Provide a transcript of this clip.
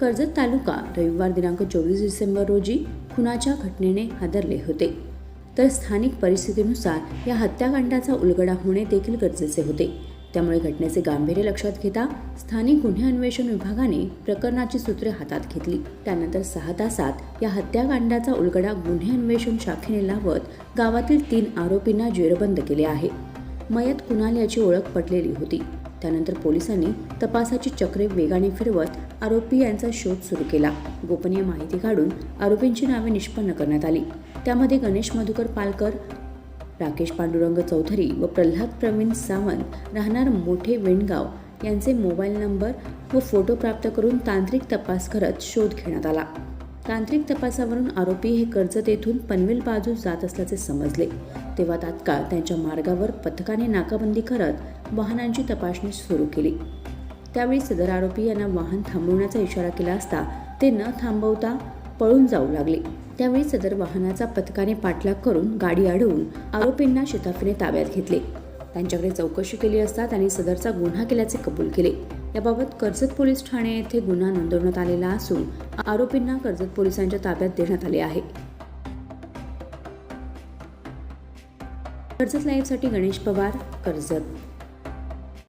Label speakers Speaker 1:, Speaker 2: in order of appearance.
Speaker 1: कर्जत तालुका रविवार दिनांक चोवीस डिसेंबर रोजी खुनाच्या घटनेने हादरले होते. तर स्थानिक परिस्थितीनुसार या हत्याकांडाचा उलगडा होणे देखील गरजेचे होते. त्यामुळे घटनेचे गांभीर्य लक्षात घेता स्थानिक गुन्हे अन्वेषण विभागाने प्रकरणाची सूत्रे हातात घेतली. त्यानंतर सहा तासात या हत्याकांडाचा उलगडा गुन्हे अन्वेषण शाखेने लावत गावातील तीन आरोपींना जेरबंद केले आहे. मयत कुणाल याची ओळख पटलेली होती. त्यानंतर पोलिसांनी तपासाची चक्रे वेगाने फिरवत आरोपी यांचा शोध सुरू केला. गोपनीय माहिती काढून आरोपींची नावे निष्पन्न करण्यात आली. त्यामध्ये गणेश मधुकर पालकर राकेश पांडुरंग चौधरी व प्रल्हाद प्रवीण सावंत राहणार मोठे वेणगाव यांचे मोबाईल नंबर व फोटो प्राप्त करून तांत्रिक तपास करत शोध घेण्यात आला. तांत्रिक तपासावरून आरोपी हे कर्जत येथून पनवेल बाजू जात असल्याचे समजले. तेव्हा तात्काळ त्यांच्या मार्गावर पथकाने नाकाबंदी करत वाहनांची तपासणी सुरू केली. त्यावेळी सदर आरोपी यांना वाहन थांबवण्याचा इशारा केला असता ते न थांबवता पळून जाऊ लागले. त्यावेळी सदर वाहनाचा पथकाने पाठलाग करून गाडी अडवून आरोपींना शिताफीने ताब्यात घेतले. त्यांच्याकडे चौकशी केली असता त्यांनी सदरचा गुन्हा केल्याचे कबूल केले. याबाबत कर्जत पोलीस ठाणे येथे गुन्हा नोंदवण्यात आलेला असून आरोपींना कर्जत पोलिसांच्या ताब्यात देण्यात आले आहे. कर्जत लाईव्हसाठी गणेश पवार कर्जत.